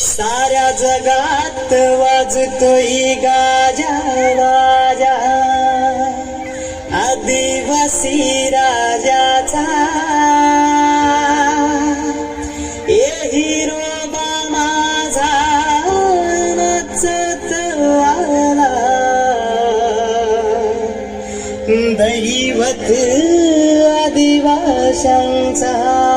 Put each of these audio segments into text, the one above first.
साऱ्या जगात वाजतोय गाजा वाजा. आदिवासी राजाचा. ए हिरोबा माझा नचत 想走。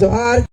द्वार